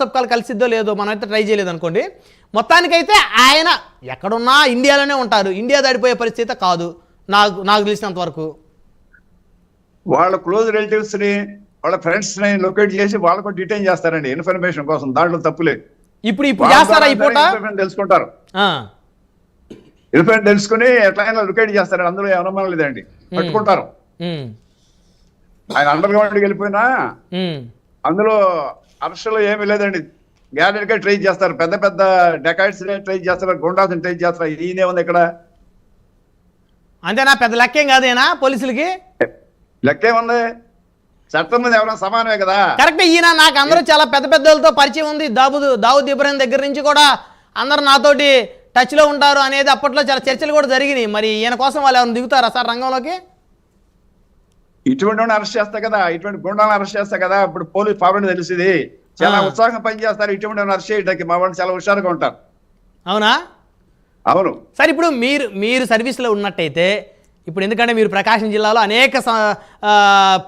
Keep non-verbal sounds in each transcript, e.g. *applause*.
WhatsApp call కలిసిద్దో లేదో మనం అయితే ట్రై చేయలేదు అనుకోండి మొత్తానికైతే ఆయన ఎక్కడున్నా ఇండియాలోనే ఉంటారు. ఇండియా దాడిపోయే పరిస్థితి కాదు. నాకు నాకు తెలిసినంత వరకు. వాళ్ళ క్లోజ్ రిలేటివ్స్ని వాళ్ళ ఫ్రెండ్స్ని లొకేట్ చేసి వాళ్ళకు డిటైన్ చేస్తారండి. ఇన్ఫర్మేషన్ కోసం దాంట్లో తప్పులేదు ఇప్పుడు ఇప్పుడు చేస్తారా ఇన్ఫర్మేషన్ తెలుసుకుంటారు. ఇన్ఫర్మేషన్ తెలుసుకుని ఎట్లయినా లొకేట్ చేస్తారు. అందులో ఏ అనుమానం లేదండి. పట్టుకుంటారు. ఆయన అండర్ గ్రౌండ్కి వెళ్ళిపోయినా. అందులో అరెస్టులో ఏమీ లేదండి. గ్యారెంటీ గా ట్రై చేస్తారు. పెద్ద పెద్ద డెకాయిట్స్ ట్రై చేస్తారు. గుండాస్ ట్రై చేస్తారు. ఈయనే ఉంది ఇక్కడ. అంతేనా? పెద్ద లెక్కేం కాదేనా పోలీసులకి? లెక్కేముంది చట్టం మీద ఎవరైనా సమానమే కదా? కరెక్ట్ ఈయన. నాకు అందరూ చాలా పెద్ద పెద్ద వాళ్ళతో పరిచయం ఉంది. దాబుద్ దావుద్ ఇబ్రాహిం దగ్గర నుంచి కూడా అందరు నాతోటి టచ్లో ఉంటారు అనేది అప్పట్లో చాలా చర్చలు కూడా జరిగినాయి. మరి ఈయన కోసం వాళ్ళు ఏమైనా దిగుతారా సార్ రంగంలోకి? ఇటువంటి అరెస్ట్ చేస్తా కదా ఇటువంటి గుండాలను అరెస్ట్ చేస్తా కదా ఇప్పుడు పోలీస్ ఫార్వర్డ్ తెలిసింది. చాలా ఆ. ఉత్సాహంగా పనిచేస్తారు ఇటువంటి అరెస్ట్ చేయడానికి మా వాళ్ళు చాలా హుషారుగా ఉంటారు. అవునా? అవును. సార్ ఇప్పుడు మీరు మీరు సర్వీస్లో ఉన్నట్టయితే ఇప్పుడు ఎందుకంటే మీరు ప్రకాశం జిల్లాలో అనేక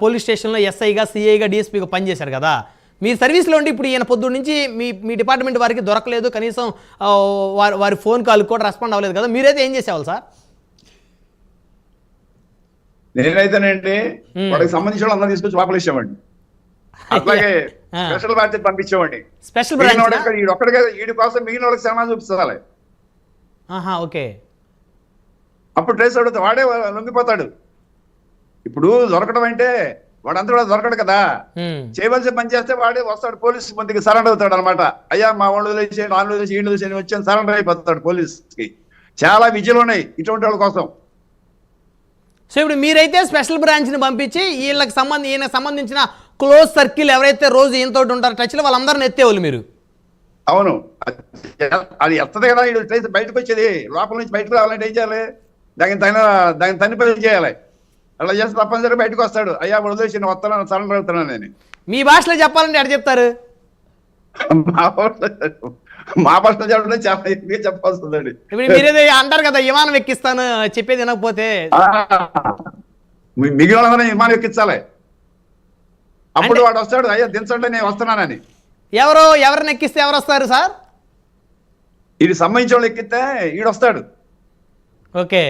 పోలీస్ స్టేషన్లో ఎస్ఐగా సిఐగా డిఎస్పీగా పనిచేశారు కదా. మీరు సర్వీస్లో ఉండి ఇప్పుడు ఈయన పొద్దు నుంచి మీ మీ డిపార్ట్మెంట్ వారికి దొరకలేదు. కనీసం వారి వారి ఫోన్ కాల్ కూడా రెస్పాండ్ అవ్వలేదు కదా. మీరైతే ఏం చేసేవాళ్ళు సార్? నేనైతేనండి. వాడికి సంబంధించిన వాళ్ళందరూ తీసుకొచ్చి లోపలేసామండి అట్లాగే. స్పెషల్ బాధ్యత పంపించామండి స్పెషల్ బ్రాంచ్ ఒక్కడికే వీడి కోసం మిగిలిన వాళ్ళకి చూపించాలి ఆహా ఓకే. అప్పుడు ట్రేస్ అడిగితే వాడే లొంగిపోతాడు. ఇప్పుడు దొరకడం అంటే వాడంతా కూడా దొరకడు కదా. చేయవలసిన పని చేస్తే వాడే వస్తాడు పోలీస్ మందికి సరెండర్ అవుతాడు అనమాట అయ్యా మా వాళ్ళు వదిలేసి నాలుగు వదిలేసి ఈడు వదిలేసి వచ్చి సరెండర్ అయిపోతాడు పోలీస్కి. చాలా విజయాలు ఉన్నాయి ఇటువంటి వాళ్ళ కోసం. సో ఇప్పుడు మీరైతే స్పెషల్ బ్రాంచ్ని పంపించి వీళ్ళకి సంబంధి ఈయన సంబంధించిన క్లోజ్ సర్కిల్ ఎవరైతే రోజు ఈయనతో ఉంటారో టచ్లో వాళ్ళందరిని ఎత్తేవాళ్ళు మీరు. అవును. అది- ఎత్తది కదా ట్రేస్ బయటకు వచ్చేది. లోపల నుంచి బయటకు రావాలంటే ఏం చేయాలి? దానికి తగిన దానికి తన్ని పని చేయాలి. అలా చేస్తే తప్పనిసరిగా బయటకు వస్తాడు. అయ్యా వదిలేసి వస్తాను సరెండర్ అవుతున్నాను నేను. మీ భాషలో చెప్పాలంటే ఎక్కడ చెప్తారు? మా మా భాషలో చెప్పడం చాలా ఎక్కువ చెప్పాల్సి ఉందండి ఇప్పుడు మీరేదో అంటారు కదా విమానం ఎక్కిస్తాను చెప్పేది వినకపోతే. మిగిలిన వాళ్ళందరినీ విమానం ఎక్కించాలి. అప్పుడు వాడు వస్తాడు అయ్యా దించండి నేను వస్తున్నానని. ఎవరో ఎవరిని ఎక్కిస్తే ఎవరు వస్తారు సార్? ఇది సంబంధించిన వాళ్ళు ఎక్కితే ఈడు వస్తాడు. ఓకే.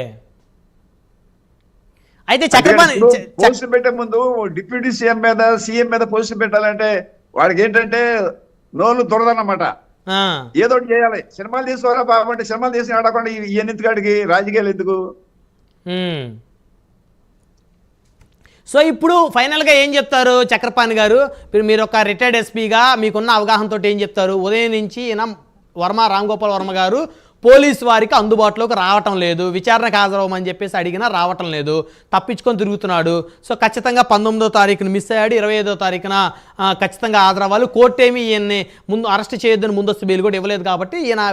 అయితే చక్రపాణి ఇప్పుడు చ- చ- పోస్టు పెట్టే ముందు డిప్యూటీ సీఎం మీద సీఎం మీద పోస్టు పెట్టాలంటే వాడికి ఏంటంటే నోళ్ళు దొరదన్నమాట. ఏదో చేయాలి. సినిమాలు తీసుకోరా బాబు అంటే సినిమాలు తీసుకుని ఆడకుండా ఎందుకు రాజకీయాలు ఎందుకు. సో ఇప్పుడు ఫైనల్గా ఏం చెప్తారు చక్రపాణి గారు? మీరు మీరు ఒక రిటైర్డ్ ఎస్పీగా మీకున్న అవగాహనతో ఏం చెప్తారు? ఉదయం నుంచి వర్మ రామ్ గోపాల్ వర్మ గారు పోలీస్ వారికి అందుబాటులోకి రావటం లేదు. విచారణకు హాజరవ్వమని చెప్పేసి అడిగినా రావటం లేదు. తప్పించుకొని తిరుగుతున్నాడు. సో ఖచ్చితంగా పంతొమ్మిదో తారీఖున మిస్ అయ్యాడు. ఇరవై ఐదో తారీఖున ఖచ్చితంగా హాజరవ్వాలి. కోర్టు ఏమి ఈయన్ని ముందు అరెస్ట్ చేయొద్దని ముందస్తు బెయిల్ కూడా ఇవ్వలేదు కాబట్టి ఈయన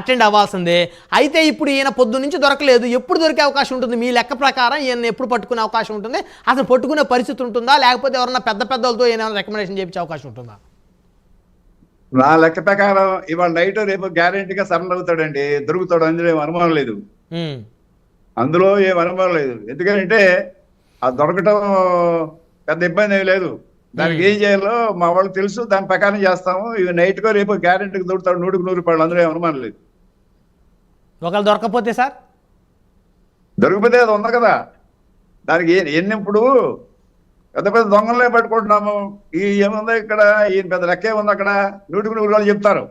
అటెండ్ అవ్వాల్సిందే. అయితే ఇప్పుడు ఈయన పొద్దు నుంచి దొరకలేదు. ఎప్పుడు దొరికే అవకాశం ఉంటుంది? మీ లెక్క ప్రకారం ఈయన ఎప్పుడు పట్టుకునే అవకాశం ఉంటుంది? అసలు పట్టుకునే పరిస్థితి ఉంటుందా? లేకపోతే ఎవరన్నా పెద్ద పెద్దలతో ఈయన రికమెండేషన్ చేయించే అవకాశం ఉంటుందా? నా లెక్క ప్రకారం ఇవాళ నైట్ రేపు గ్యారెంటీగా సరెండర్ అవుతాడండి. దొరుకుతాడు అందులో ఏం అనుమానం లేదు. అందులో ఏం అనుమానం లేదు. ఎందుకంటే ఆ దొరకటం పెద్ద ఇబ్బంది ఏం లేదు. దానికి ఏం చేయాలో మా వాళ్ళకి తెలుసు. దాని ప్రకారం చేస్తాము. ఇవి నైట్ కో రేపు గ్యారెంటీకి దొరుకుతాడు. నూటికి నూరు రూపాయలు అందులో ఏం అనుమానం లేదు. ఒకవేళ దొరకకపోతే సార్? దొరికిపోతే అది ఉంది కదా. దానికి ఎన్ని ఇప్పుడు పెద్ద పెద్ద దొంగలే పట్టుకుంటున్నాము. ఈ ఏముంది ఇక్కడ? ఈయన పెద్ద లెక్కే ఉంది అక్కడ. నూటికి నూరు రూపాయలు చెప్తారు.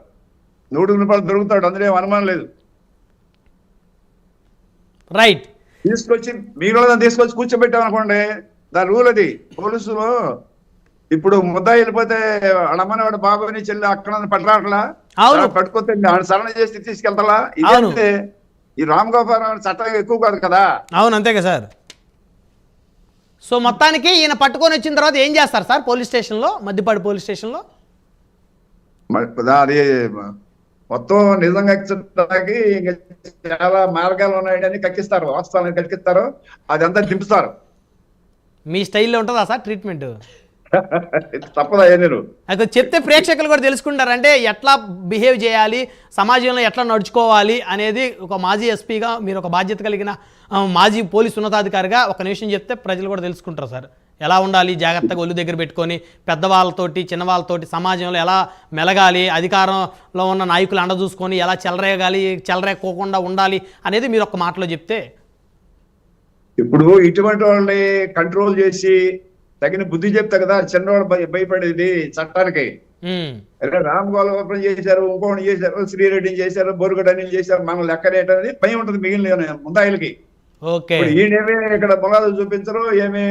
నూటికి రూపాయలు దొరుకుతాడు. అందులో అనుమానం లేదు. రైట్ తీసుకొచ్చి మీరు తీసుకొచ్చి కూర్చోబెట్టాం అనుకోండి దాని రూల్ అది. పోలీసులు ఇప్పుడు ముద్ద వెళ్ళిపోతే అడమ్మని వాడు బాబుని చెల్లి అక్కడ పట్టరాట్లా. పట్టుకొస్తే సరణ చేసి తీసుకెళ్తాలా? అవును. ఇదే ఈ రామ్ గోపాల్ చట్టం ఎక్కువ కాదు కదా? అవును అంతే కదా సార్. సో మొత్తానికి ఈయన పట్టుకొని వచ్చిన తర్వాత ఏం చేస్తారు సార్ పోలీస్ స్టేషన్లో? మద్దిపాడు పోలీస్ స్టేషన్లో? అది మొత్తం నిజంగా చాలా మార్గాలు ఉన్నాయని కక్కిస్తారు వాస్తవాలను కక్కిస్తారు అదంతా దింపుతారు. మీ స్టైల్లో ఉంటుందా సార్ ట్రీట్మెంట్? *laughs* నేను అయితే చెప్తే ప్రేక్షకులు కూడా తెలుసుకుంటారు. అంటే ఎట్లా బిహేవ్ చేయాలి సమాజంలో ఎట్లా నడుచుకోవాలి అనేది ఒక మాజీ ఎస్పీగా మీరు ఒక బాధ్యత కలిగిన మాజీ పోలీస్ ఉన్నతాధికారిగా ఒక నిమిషం చెప్తే ప్రజలు కూడా తెలుసుకుంటారు సార్. ఎలా ఉండాలి జాగ్రత్తగా ఒళ్ళు దగ్గర పెట్టుకొని పెద్దవాళ్ళతోటి చిన్నవాళ్ళతోటి సమాజంలో ఎలా మెలగాలి అధికారంలో ఉన్న నాయకులు అండ చూసుకొని ఎలా చెలరేగాలి చెలరేకోకుండా ఉండాలి అనేది మీరు ఒక మాటలో చెప్తే ఇప్పుడు ఇటువంటి వాళ్ళని కంట్రోల్ చేసి తగిన బుద్ధి చెప్తా కదా చిన్నవాడు భయ- భయపడేది చట్టానికి. రామ్ గోపాలం చేశారు ఇంకోటి చేశారు శ్రీరెడ్డిని చేశారు బొరుగుడు అనిల్ చేశారు మనం లెక్కనేటది భయం ఉంటుంది మిగిలిన ముందాయిలకి. ఈయనేమి ఇక్కడ మొగాలు చూపించరు ఏమి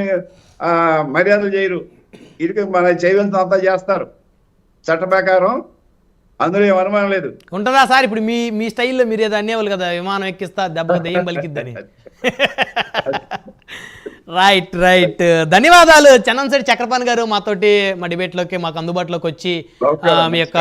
ఆ మర్యాదలు చేయరు. వీరికి మన చేయవలసిన అంతా చేస్తారు. చట్ట ప్రకారం అందులో ఏం అనుమానం లేదు. ఉంటుందా సార్? ఇప్పుడు మీ మీ స్టైల్లో మీరు ఏదో అనేవాళ్ళు కదా విమానం ఎక్కిస్తా దెబ్బ దెయ్యం పలికిద్దని *laughs* రైట్ రైట్ ధన్యవాదాలు. చన్నంశెట్టి చక్రపాణి గారు మాతోటి మా డిబేట్లోకి మాకు అందుబాటులోకి వచ్చి మీ యొక్క